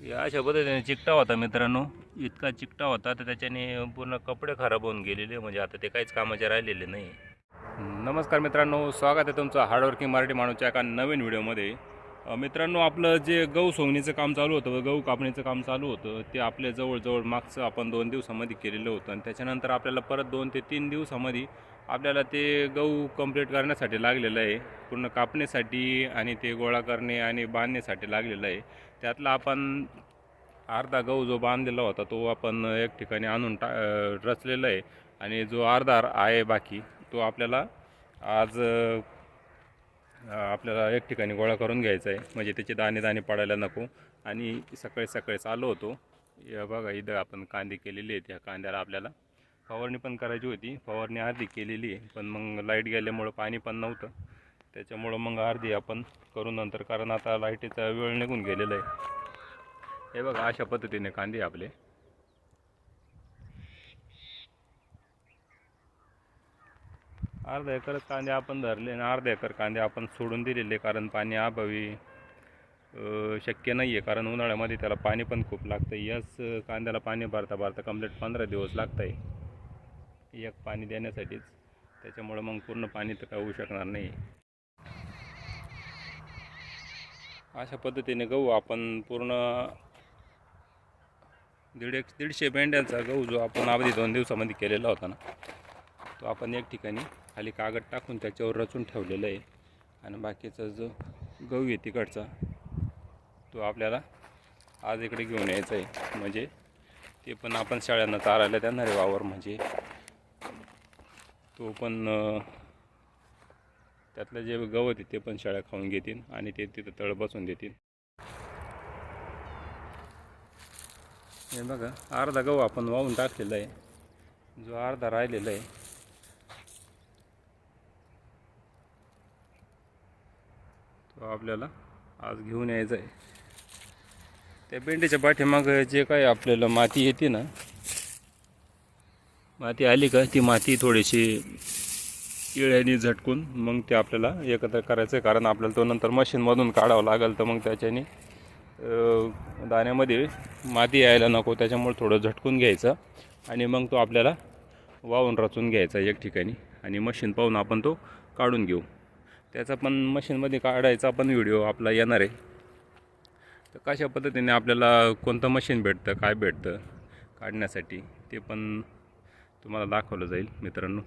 या अशा पद्धतीने चिकटा होता मित्रांनो. इतका चिकटा होता तर त्याच्याने पूर्ण कपडे खराब होऊन गेलेले. म्हणजे आता ते काहीच कामाचे राहिलेले नाही. नमस्कार मित्रांनो. स्वागत आहे तुमचं हार्डवर्किंग मराठी माणूच्या एका नवीन व्हिडिओमध्ये मित्रांनो आपलं जे गहू सोंगणीचं काम चालू होतं व गहू कापणीचं काम चालू होतं ते आपल्या जवळजवळ मागचं आपण दोन दिवसामध्ये केलेलं होतं आणि त्याच्यानंतर आपल्याला परत दोन ते तीन दिवसामध्ये आपल्याला ते गहू कंप्लीट करण्यासाठी लागलेलं आहे. पूर्ण कापण्यासाठी आणि ते गोळा करणे आणि बांधण्यासाठी लागलेलं आहे. त्यातला आपण अर्धा गहू जो बांधलेला होता तो आपण एक ठिकाणी आणून टा रचलेला आहे. आणि जो अर्धा आहे बाकी तो आपल्याला आज आपल्याला एक ठिकाणी गोळा करून घ्यायचा आहे म्हणजे त्याचे दाणे दाणे पडायला नको. आणि सकाळी सकाळी चालू होतो. या बघा इथं आपण कांदे केलेले आहेत. या कांद्याला आपल्याला फवारणी पण करायची होती. फवारणी अर्धी केलेली आहे. पण मग लाइट गेल्यामुळं पाणी पण नव्हतं. त्याच्यामुळं मग अर्धी आपण करू नंतर. कारण आता लाईटीचा वेळ निघून गेलेला आहे. हे बघा अशा पद्धतीने कांदे आपले अर्धा एकर कांदे आपण धरले आणि अर्धा एकर कांदे आपण सोडून दिलेले कारण पाणी अभावी शक्य नाही आहे कारण उन्हाळ्यामध्ये त्याला पाणी पण खूप लागतं याच कांद्याला पाणी भरता भरता कंप्लीट पंधरा दिवस लागत आहे एक पाणी देण्यासाठीच. त्याच्यामुळं मग पूर्ण पाणी तर काय होऊ शकणार नाही. अशा पद्धतीने गहू आपण पूर्ण दीड एक दीडशे मेंढ्यांचा गहू जो आपण अवधी दोन दिवसामध्ये केलेला होता ना तो आपण एक ठिकाणी खाली कागद टाकून त्याच्यावर रचून ठेवलेला आहे. आणि बाकीचा जो गहू आहे तिकडचा तो आपल्याला आज इकडे घेऊन यायचा आहे. म्हणजे ते पण आपण शाळांना चारायला देणार आहे वावर म्हणजे. तो पण त्यातलं जे गवत आहे ते पण शाळा खाऊन घेतील आणि ते तिथं तळ बसून देतील. हे बघा अर्धा गहू आपण वाहून टाकलेला आहे. जो अर्धा राहिलेला आहे तो आपल्याला आज घेऊन यायचं आहे त्या भेंडीच्या पाठीमागं जे काही आपल्याला माती येते ना माती आली का ती माती थोडीशी इळ्याने झटकून मग ते आपल्याला एकत्र करायचं आहे कारण आपल्याला तो नंतर मशीनमधून काढावं लागेल तर मग त्याच्याने दाण्यामध्ये माती यायला नको. त्याच्यामुळे थोडं झटकून घ्यायचं आणि मग तो आपल्याला वाहून रचून घ्यायचा एक ठिकाणी. आणि मशीन पाहून आपण तो काढून घेऊ. त्याचा पण मशीनमध्ये काढायचा पण व्हिडिओ आपला येणार आहे. तर कशा पद्धतीने आपल्याला कोणतं मशीन भेटतं काय भेटतं काढण्यासाठी ते पण तुम्हाला दाखवलं जाईल मित्रांनो.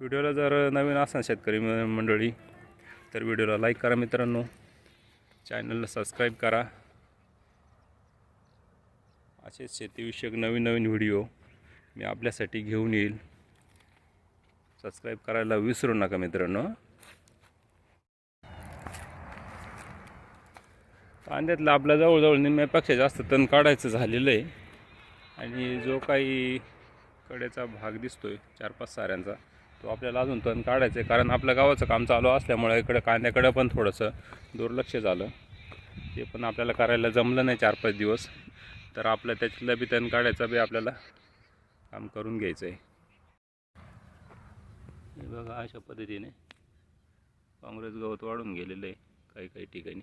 व्हिडिओला जर नवीन असाल शेतकरी मंडळी तर व्हिडिओला लाईक करा मित्रांनो. चॅनलला सबस्क्राईब करा. असेच शेतीविषयक नवीन नवीन व्हिडिओ मी आपल्यासाठी घेऊन येईल. सबस्क्राईब करायला विसरू नका मित्रांनो. कांद्यातलं आपल्या जवळजवळ निम्म्यापेक्षा जास्त तण काढायचं झालेलं आहे. आणि जो काही कडेचा भाग दिसतोय चार पाच साऱ्यांचा तो आपल्याला अजून तण काढायचं आहे. कारण आपल्या गावाचं काम चालू असल्यामुळे इकडं कांद्याकडं पण थोडंसं दुर्लक्ष झालं. ते पण आपल्याला करायला जमलं नाही चार पाच दिवस. तर आपलं त्याच्यातलं बी तण काढायचं बी आपल्याला काम करून घ्यायचं आहे. हे बघा अशा पद्धतीने काँग्रेस गवत वाढून गेलेलं आहे काही काही ठिकाणी.